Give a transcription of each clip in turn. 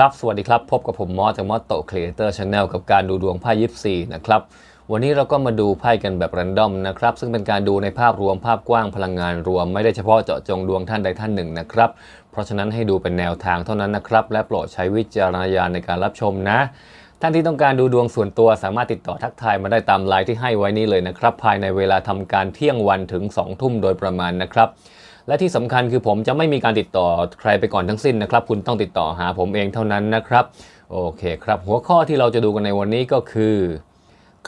ครับ สวัสดีครับ พบกับผมมอสจากมอสโตครีเอเตอร์ชาแนลกับการดูดวงไพ่ยิปซีนะครับ วันนี้เราก็มาดูไพ่กันแบบรันดอมนะครับ ซึ่งเป็นการดูในภาพรวมภาพกว้างพลังงานรวม ไม่ได้เฉพาะเจาะจงดวงท่านใดท่านหนึ่งนะครับ เพราะฉะนั้นให้ดูเป็นแนวทางเท่านั้นนะครับ และโปรดใช้วิจารณญาณในการรับชมนะ ท่านที่ต้องการดูดวงส่วนตัวสามารถติดต่อทักทายมาได้ตามไลน์ที่ให้ไว้นี้เลยนะครับ ภายในเวลาทำการเที่ยงวันถึง2ทุ่มโดยประมาณนะครับ และที่สำคัญคือผมจะไม่มีการติดต่อใครไปก่อนทั้งสิ้นนะครับ คุณต้องติดต่อหาผมเองเท่านั้นนะครับ โอเคครับ หัวข้อที่เราจะดูกันในวันนี้ก็คือ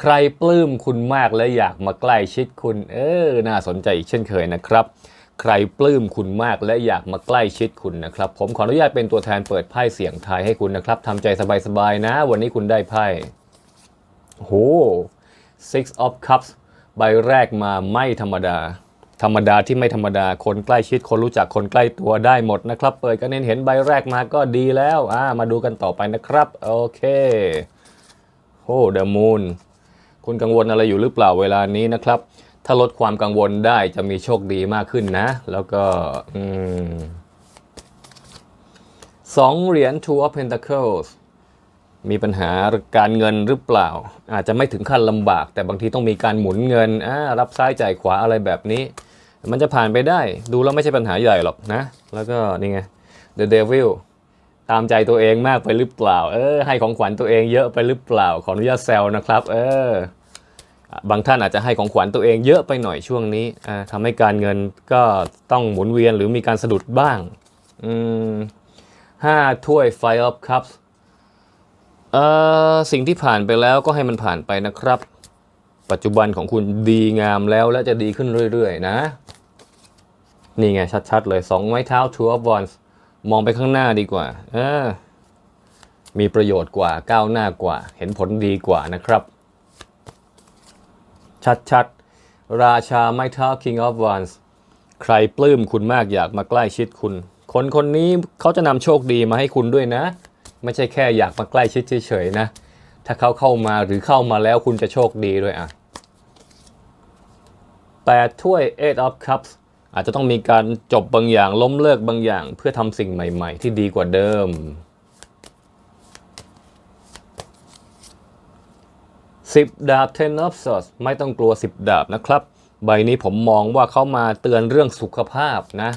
ใครปลื้มคุณมากและอยากมาใกล้ชิดคุณ เออ น่าสนใจอีกเช่นเคยนะครับ ใครปลื้มคุณมากและอยากมาใกล้ชิดคุณนะครับ ผมขออนุญาตเป็นตัวแทนเปิดไพ่เสียงทายให้คุณนะครับทำใจสบายๆนะ วันนี้คุณได้ไพ่โห six of cups ใบแรกมาไม่ธรรมดา ธรรมดาที่ไม่ธรรมดา คนใกล้ชิด คนรู้จัก คนใกล้ตัวได้หมดนะครับ เปิดก็เน้นเห็นใบแรกมาก็ดีแล้ว อ่า มาดูกันต่อไปนะครับ โอเค โอ้เดอะมูน คุณกังวลอะไรอยู่หรือเปล่าเวลานี้นะครับ ถ้าลดความกังวลได้จะมีโชคดีมากขึ้นนะ แล้วก็ อืมสองเหรียญ two of pentacles มีปัญหาการเงินหรือเปล่า อาจจะไม่ถึงขั้นลำบาก แต่บางทีต้องมีการหมุนเงินรับซ้ายจ่ายขวาอะไรแบบนี้ มันจะผ่านไปได้ ดูแล้วไม่ใช่ปัญหาใหญ่หรอกนะ แล้วก็นี่ไง the devil ตามใจตัวเองมากไปหรือเปล่า เออ ให้ของขวัญตัวเองเยอะไปหรือเปล่า ขออนุญาตแซวนะครับ เออ บางท่านอาจจะให้ของขวัญตัวเองเยอะไปหน่อยช่วงนี้อ่าทำให้การเงินก็ต้องหมุนเวียนหรือมีการสะดุดบ้าง อืมห้าถ้วย Five of Cups เอ่อสิ่งที่ผ่านไปแล้วก็ให้มันผ่านไปนะครับ ปัจจุบันของคุณดีงามแล้วและจะดีขึ้นเรื่อยๆนะ นี่ไงชัดๆเลยสองไม้เท้า two of wands มองไปข้างหน้าดีกว่าเออมีประโยชน์กว่าก้าวหน้ากว่า เห็นผลดีกว่านะครับ ชัดๆ ราชาไม้เท้า king of wands ใครปลื้มคุณมากอยากมาใกล้ชิดคุณ คนคนนี้เขาจะนำโชคดีมาให้คุณด้วยนะ ไม่ใช่แค่อยากมาใกล้ชิดเฉยๆนะ ถ้าเขาเข้ามาหรือเข้ามาแล้วคุณจะโชคดีด้วยอะ แปดถ้วย eight of cups อาจจะต้องมีการจบบางอย่างล้มเลิกบางอย่าง เพื่อทำสิ่งใหม่ ๆ ที่ดีกว่าเดิม 10 ดาบ ten of swords ไม่ต้องกลัว 10 ดาบนะครับ ใบนี้ผมมองว่าเขามาเตือนเรื่องสุขภาพนะ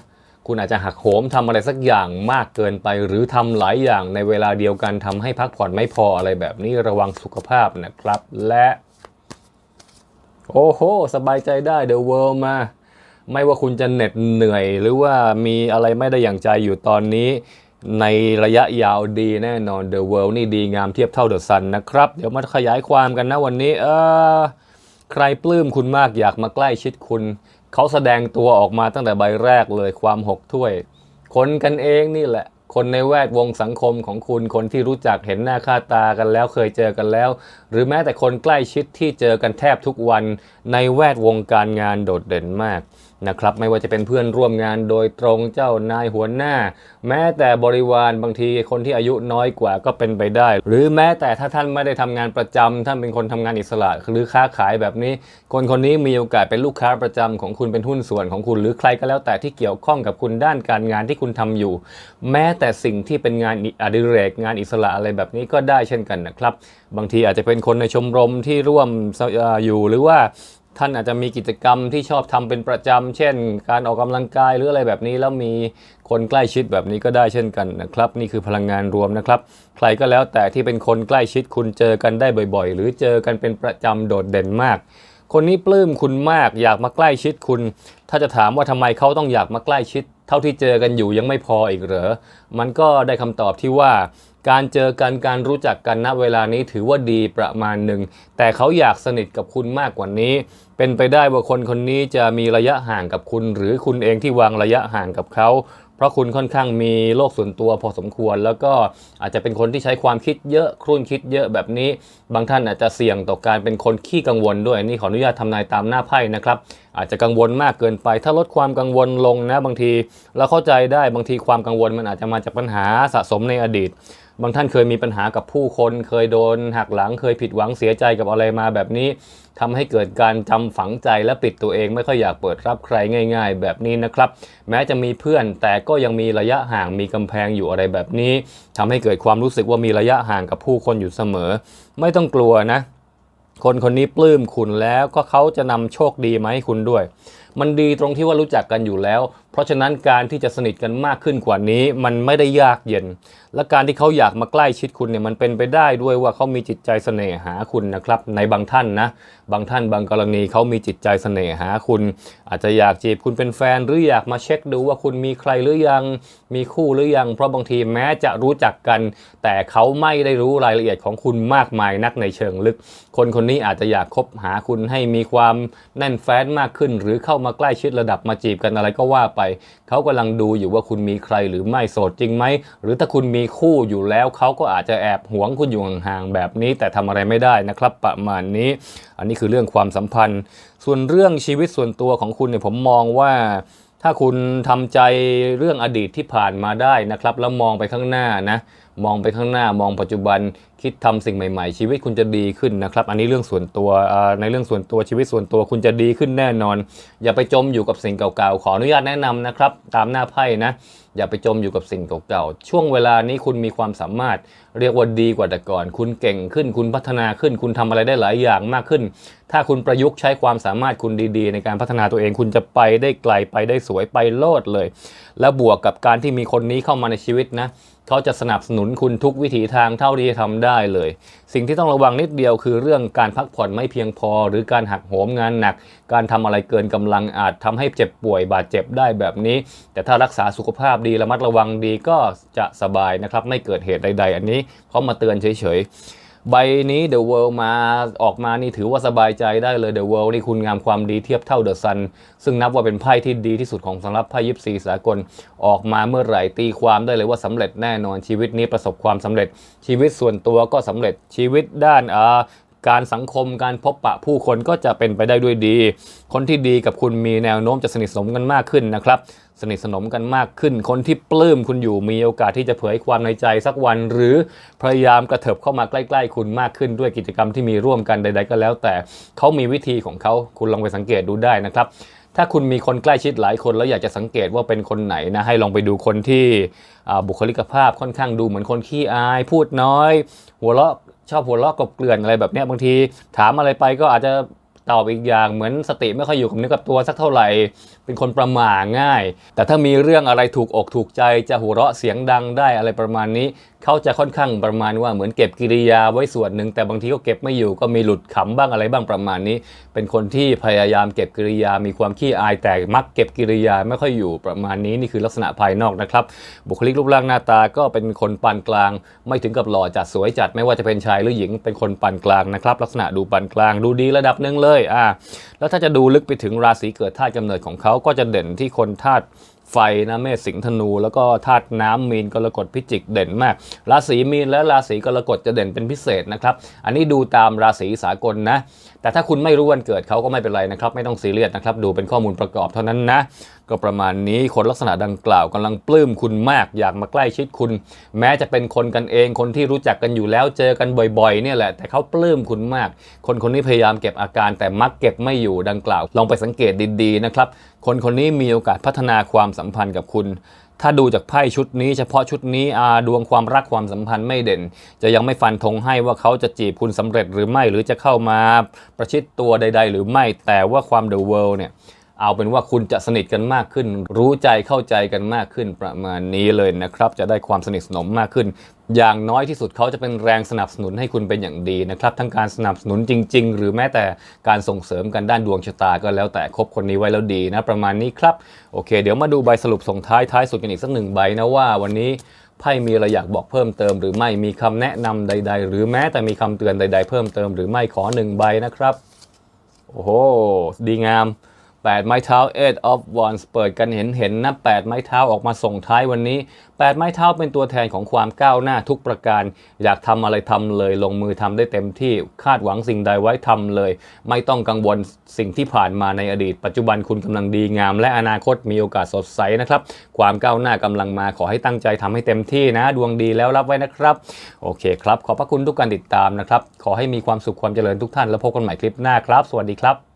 คุณอาจจะหักโหมทำอะไรสักอย่างมากเกินไป หรือทำหลายอย่างในเวลาเดียวกันทำให้พักผ่อนไม่พออะไรแบบนี้ระวังสุขภาพนะครับ และ โอ้โห สบายใจได้ The World มา ไม่ว่าคุณจะเหน็ดเหนื่อย หรือว่ามีอะไรไม่ได้อย่างใจอยู่ตอนนี้ ในระยะยาวดีแน่นอน The World นี่ดีงามเทียบเท่า The Sun นะครับ เดี๋ยวมาขยายความกันนะวันนี้เออใครปลื้มคุณมากอยากมาใกล้ชิดคุณ เขาแสดงตัวออกมาตั้งแต่ใบแรกเลยความหกถ้วย คนกันเองนี่แหละ คนในแวดวงสังคมของคุณ คนที่รู้จักเห็นหน้าค่าตากันแล้วเคยเจอกันแล้ว หรือแม้แต่คนใกล้ชิดที่เจอกันแทบทุกวันในแวดวงการงานโดดเด่นมาก นะครับไม่ว่าจะเป็นเพื่อนร่วมงานโดยตรงเจ้านายหัวหน้า แม้แต่บริวารบางทีคนที่อายุน้อยกว่าก็เป็นไปได้ หรือแม้แต่ถ้าท่านไม่ได้ทำงานประจำท่านเป็นคนทำงานอิสระหรือค้าขายแบบนี้ คนคนนี้มีโอกาสเป็นลูกค้าประจำของคุณเป็นหุ้นส่วนของคุณ หรือใครก็แล้วแต่ที่เกี่ยวข้องกับคุณด้านการงานที่คุณทำอยู่ แม้แต่สิ่งที่เป็นงานอดิเรกงานอิสระอะไรแบบนี้ก็ได้เช่นกันนะครับ บางทีอาจจะเป็นคนในชมรมที่ร่วมอยู่หรือว่า ท่านอาจจะมีกิจกรรมที่ชอบทำเป็นประจำเช่น การออกกำลังกายหรืออะไรแบบนี้ แล้วมีคนใกล้ชิดแบบนี้ก็ได้เช่นกันนะครับ นี่คือพลังงานรวมนะครับ ใครก็แล้วแต่ที่เป็นคนใกล้ชิดคุณเจอกันได้บ่อยๆ หรือเจอกันเป็นประจำโดดเด่นมาก คนนี้ปลื้มคุณมากอยากมาใกล้ชิดคุณ ถ้าจะถามว่าทำไมเขาต้องอยากมาใกล้ชิด เท่าที่เจอกันอยู่ยังไม่พออีกเหรอมันก็ได้คำตอบที่ว่า การเจอกันการรู้จักกันณเวลานี้ถือว่าดีประมาณหนึ่ง แต่เขาอยากสนิทกับคุณมากกว่านี้ เป็นไปได้ว่าคนคนนี้จะมีระยะห่างกับคุณ หรือคุณเองที่วางระยะห่างกับเขา เพราะคุณค่อนข้างมีโลกส่วนตัวพอสมควร แล้วก็อาจจะเป็นคนที่ใช้ความคิดเยอะครุ่นคิดเยอะแบบนี้ บางท่านอาจจะเสี่ยงต่อการเป็นคนขี้กังวลด้วยนี่ขออนุญาตทำนายตามหน้าไพ่นะครับอาจจะกังวลมากเกินไป ถ้าลดความกังวลลงนะบางทีเราเข้าใจได้บางทีความกังวลมันอาจจะมาจากปัญหาสะสมในอดีต บางท่านเคยมีปัญหากับผู้คน เคยโดนหักหลังเคยผิดหวังเสียใจกับอะไรมาแบบนี้ทำให้เกิดการจำฝังใจและปิดตัวเองไม่ค่อยอยากเปิดรับใครง่าย ๆ แบบนี้นะครับ แม้จะมีเพื่อนแต่ก็ยังมีระยะห่างมีกำแพงอยู่อะไรแบบนี้ทำให้เกิดความรู้สึกว่ามีระยะห่างกับผู้คนอยู่เสมอ ไม่ต้องกลัวนะ คนคนนี้ปลื้มคุณแล้วก็เขาจะนำโชคดีมาให้คุณด้วยมันดีตรงที่ว่ารู้จักกันอยู่แล้ว เพราะฉะนั้นการที่จะสนิทกันมากขึ้นกว่านี้ มันไม่ได้ยากเย็น และการที่เขาอยากมาใกล้ชิดคุณเนี่ยมันเป็นไปได้ด้วยว่าเขามีจิตใจเสน่หาคุณนะครับ ในบางท่านนะ บางท่านบางกรณีเขามีจิตใจเสน่หาคุณ อาจจะอยากจีบคุณเป็นแฟน หรืออยากมาเช็คดูว่าคุณมีใครหรือยัง มีคู่หรือยัง เพราะบางทีแม้จะรู้จักกัน แต่เขาไม่ได้รู้รายละเอียดของคุณมากมายนักในเชิงลึก คนคนนี้อาจจะอยากคบหาคุณให้มีความแน่นแฟ้นมากขึ้น หรือเข้ามาใกล้ชิดระดับมาจีบกันอะไรก็ว่าไป เขากำลังดูอยู่ว่าคุณมีใครหรือไม่โสดจริงไหม หรือถ้าคุณมีคู่อยู่แล้วเขาก็อาจจะแอบหวงคุณอยู่ห่างๆแบบนี้ แต่ทำอะไรไม่ได้นะครับ ประมาณนี้ อันนี้คือเรื่องความสัมพันธ์ ส่วนเรื่องชีวิตส่วนตัวของคุณเนี่ยผมมองว่าถ้าคุณทำใจเรื่องอดีตที่ผ่านมาได้นะครับ แล้วมองไปข้างหน้านะมองไปข้างหน้ามองปัจจุบันคิดทำสิ่งใหม่ๆ ชีวิตคุณจะดีขึ้นนะครับ อันนี้เรื่องส่วนตัวในเรื่องส่วนตัวชีวิตส่วนตัวคุณจะดีขึ้นแน่นอน อย่าไปจมอยู่กับสิ่งเก่าๆ ขออนุญาตแนะนำนะครับ ตามหน้าไพ่นะ อย่าไปจมอยู่กับสิ่งเก่าๆ ช่วงเวลานี้คุณมีความสามารถ เรียกว่าดีกว่าแต่ก่อน คุณเก่งขึ้น คุณพัฒนาขึ้น คุณทำอะไรได้หลายอย่างมากขึ้น ถ้าคุณประยุกต์ใช้ความสามารถคุณดีๆ ในการพัฒนาตัวเองคุณจะไปได้ไกลไปได้สวยไปโลดเลย แล้วบวกกับการที่มีคนนี้เข้ามาในชีวิตนะเขาจะสนับสนุนคุณทุกวิถีทางเท่าที่จะทำได้เลย สิ่งที่ต้องระวังนิดเดียวคือเรื่องการพักผ่อนไม่เพียงพอ หรือการหักโหมงานหนัก การทำอะไรเกินกำลังอาจทำให้เจ็บป่วยบาดเจ็บได้แบบนี้ แต่ถ้ารักษาสุขภาพดีระมัดระวังดีก็จะสบายนะครับไม่เกิดเหตุใด ๆ อันนี้เขามาเตือนเฉยๆ ใบนี้ The World มาออกมานี่ถือว่าสบายใจได้เลย The World นี่คุณงามความดีเทียบเท่า The Sun ซึ่งนับว่าเป็นไพ่ที่ดีที่สุดของสำหรับไพ่ยิปซีสากลออกมาเมื่อไหร่ตีความได้เลยว่าสำเร็จแน่นอนชีวิตนี้ประสบความสำเร็จชีวิตส่วนตัวก็สำเร็จชีวิตด้านอา การสังคมการพบปะผู้คนก็จะเป็นไปได้ด้วยดี คนที่ดีกับคุณมีแนวโน้มจะสนิทสนมกันมากขึ้นนะครับ สนิทสนมกันมากขึ้น คนที่ปลื้มคุณอยู่มีโอกาสที่จะเผยความในใจสักวัน หรือพยายามกระเถิบเข้ามาใกล้ ๆ คุณมากขึ้นด้วยกิจกรรมที่มีร่วมกันใด ๆ ก็แล้ว แต่เขามีวิธีของเขาคุณลองไปสังเกตดูได้นะครับถ้าคุณมีคนใกล้ชิดหลายคนแล้วอยากจะสังเกตว่าเป็นคนไหนนะให้ลองไปดูคนที่บุคลิกภาพค่อนข้างดูเหมือนคนขี้อาย พูดน้อย หัวเราะ ชอบหัวเราะกบเกลื่อนอะไรแบบนี้บางทีถามอะไรไปก็อาจจะตอบอีกอย่างเหมือนสติไม่ค่อยอยู่กับเนื้อกับตัวสักเท่าไหร่ เป็นคนประหม่าง่าย แต่ถ้ามีเรื่องอะไรถูกอกถูกใจจะหัวเราะเสียงดังได้อะไรประมาณนี้ เขาจะค่อนข้างประมาณว่าเหมือนเก็บกิริยาไว้ส่วนหนึ่ง แต่บางทีก็เก็บไม่อยู่ก็มีหลุดขำบ้างอะไรบ้างประมาณนี้ เป็นคนที่พยายามเก็บกิริยา มีความขี้อายแต่มักเก็บกิริยาไม่ค่อยอยู่ประมาณนี้นี่คือลักษณะภายนอกนะครับ บุคลิกรูปร่างหน้าตาก็เป็นคนปานกลาง ไม่ถึงกับหล่อจัดสวยจัดไม่ว่าจะเป็นชายหรือหญิงเป็นคนปานกลางนะครับ ลักษณะดูปานกลางดูดีระดับหนึ่งเลยอ่าแล้วถ้าจะดูลึกไปถึงราศีเกิดธาตุกำเนิดของเขาก็จะเด่นที่คนธาตุไฟนะเมษสิงห์ธนู แล้วก็ธาตุน้ำมีนกรกฎพิจิกเด่นมาก ราศีมีนและราศีกรกฎจะเด่นเป็นพิเศษนะครับ อันนี้ดูตามราศีสากลนะแต่ถ้าคุณไม่รู้วันเกิดเขาก็ไม่เป็นไรนะครับ ไม่ต้องซีเรียสนะครับ ดูเป็นข้อมูลประกอบเท่านั้นนะ ก็ประมาณนี้คนลักษณะดังกล่าวกำลังปลื้มคุณมาก อยากมาใกล้ชิดคุณ แม้จะเป็นคนกันเอง คนที่รู้จักกันอยู่แล้วเจอกันบ่อยๆ เนี่ยแหละ แต่เขาปลื้มคุณมาก คนคนนี้พยายามเก็บอาการแต่มักเก็บไม่อยู่ดังกล่าว ลองไปสังเกตดีๆนะครับ คนคนนี้มีโอกาสพัฒนาความสัมพันธ์กับคุณ ถ้าดูจากไพ่ชุดนี้เฉพาะชุดนี้อาดวงความรักความสัมพันธ์ไม่เด่น จะยังไม่ฟันธงให้ว่าเขาจะจีบคุณสำเร็จหรือไม่หรือจะเข้ามาประชิดตัวใด ๆ หรือไม่แต่ว่าความเดอะเวิลด์เนี่ย เอาเป็นว่าคุณจะสนิทกันมากขึ้น รู้ใจเข้าใจกันมากขึ้นประมาณนี้เลยนะครับ จะได้ความสนิทสนมมากขึ้น อย่างน้อยที่สุดเขาจะเป็นแรงสนับสนุนให้คุณเป็นอย่างดีนะครับ ทั้งการสนับสนุนจริง ๆ หรือแม้แต่การส่งเสริมกันด้านดวงชะตาก็แล้วแต่คบคนนี้ไว้แล้วดีนะประมาณนี้ครับโอเค เดี๋ยวมาดูใบสรุปส่งท้ายท้ายสุดกันอีกสักหนึ่งใบนะว่าวันนี้ไพ่มีอะไรอยากบอกเพิ่มเติมหรือไม่มีคำแนะนำใด ๆ หรือแม้แต่มีคำเตือนใด ๆ เพิ่มเติมหรือไม่ขอหนึ่งใบนะครับโอ้โหดีงาม 8 ไม้เท้า eight of wands เปิดกันเห็นเห็นนะ8ไม้เท้าออกมาส่งท้ายวันนี้ 8 ไม้เท้าเป็นตัวแทนของความก้าวหน้าทุกประการ อยากทำอะไรทำเลยลงมือทำได้เต็มที่คาดหวังสิ่งใดไว้ทำเลย ไม่ต้องกังวลสิ่งที่ผ่านมาในอดีต ปัจจุบันคุณกำลังดีงาม และอนาคตมีโอกาสสดใสนะครับ ความก้าวหน้ากำลังมาขอให้ตั้งใจทำให้เต็มที่นะ ดวงดีแล้วรับไว้นะครับ โอเคครับ ขอบพระคุณทุกการติดตามนะครับ ขอให้มีความสุขความเจริญทุกท่านแล้วพบกันใหม่คลิปหน้าครับ สวัสดีครับ